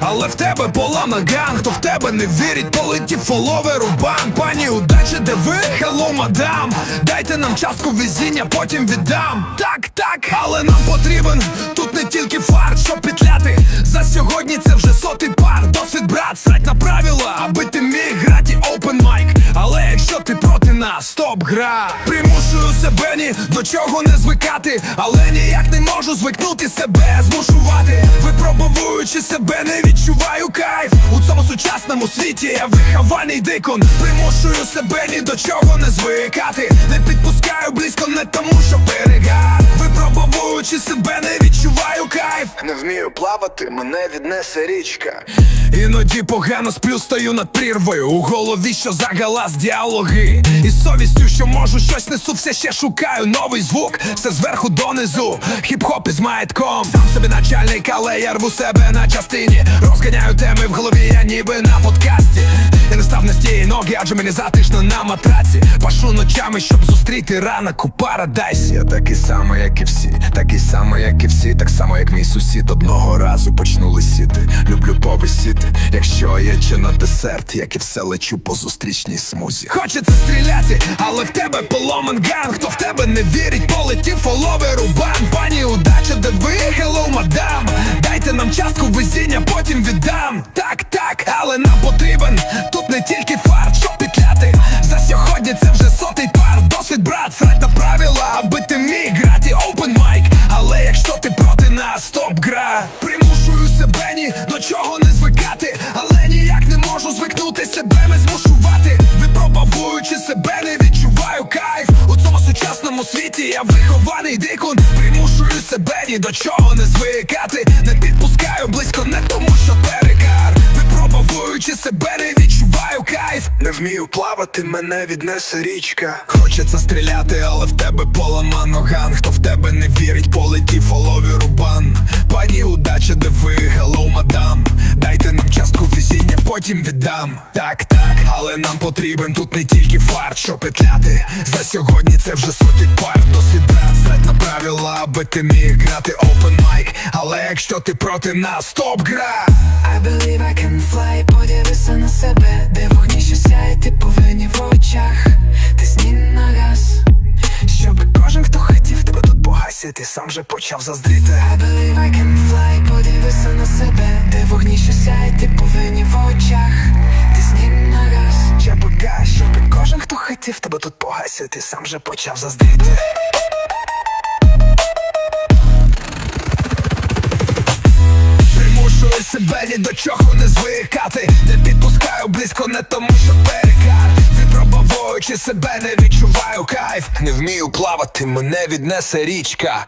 Але в тебе полана ганг, хто в тебе не вірить, полетів фоловер у банк Пані удачі, де ви? Хелло, мадам Дайте нам частку везіння, потім віддам. Так, так, але нам потрібен тут не тільки фарт, щоб петляти За сьогодні це вже сотий пар. Досвід брат, срать на правила, аби ти міг грати open mic. Але якщо ти проти нас, стоп гра. Примушую себе ні до чого не звикати Але ніяк не можу звикнути себе змушувати Випробовуючи себе, не відчуваю кайф. У цьому сучасному світі я вихований дикун. Примушую себе ні до чого не звикати. Не підпускаю близько не тому, що перегар. Випробовуючи себе, не відчуваю кайф. Не вмію плавати, мене віднесе річка. Іноді погано сплю, стою над прірвою. У голові, що загалас діалоги. І совістю, що можу щось несу, все ще шукаю новий звук, все зверху донизу. Хіп-хоп із маєтком. Сам собі начальник, але я рву себе на частині. Розганяю теми в голові, я ніби на подкасті. Я не став на стії ноги, адже мені затишно на матраці. Пашу ночами, щоб зустріти ранок у парадайсі. Я такий самий, як і всі, такий самий, як і всі, так само, як мій сусід одного разу почну лисіти. Люблю повисіти, якщо є чи на десерт, як і все лечу по зустрічній смузі. Хочеться стріляти, але в тебе поломан ганг Хто в тебе не вірить, полетів фоловер у бан Пані удача, де ви, хелло, мадам Дайте нам частку везіння, потім віддам. Так, так, але нам потрібен тут не тільки фарт, щоб петляти За сьогодні це вже сотий пар. Досвід брат, срать на правила, аби ти міг ні до чого не звикати Але ніяк не можу звикнути себе не змушувати. Випробовуючи себе, не відчуваю кайф. У цьому сучасному світі я вихований дикун. Примушую себе ні до чого не звикати. Не підпускаю близько не тому, що перекар Випробовуючи себе, не відчуваю кайф. Не вмію плавати, мене віднесе річка. Хочеться стріляти, але в тебе поламано ган. Хто в тебе не вірить, полетів фолові потім віддам. Так, так, але нам потрібен тут не тільки фарт, що петляти. За сьогодні це вже сотий пар. Досвід брат, на правила, аби ти міг грати open mic. Але якщо ти проти нас, стоп гра! I believe I can fly, подивися на себе, де вогні, що сяє, ти повинні в очах, тисні на газ, щоби кожен, хто хотів тебе тут погасити, сам вже почав заздріти. I believe I can fly, подивися на себе, хотів тебе тут погасити, сам же почав заздріти. Примушую себе ні до чого не звикати Не підпускаю близько не тому, що перекар Випробовуючи себе, не відчуваю кайф Не вмію плавати, мене віднесе річка.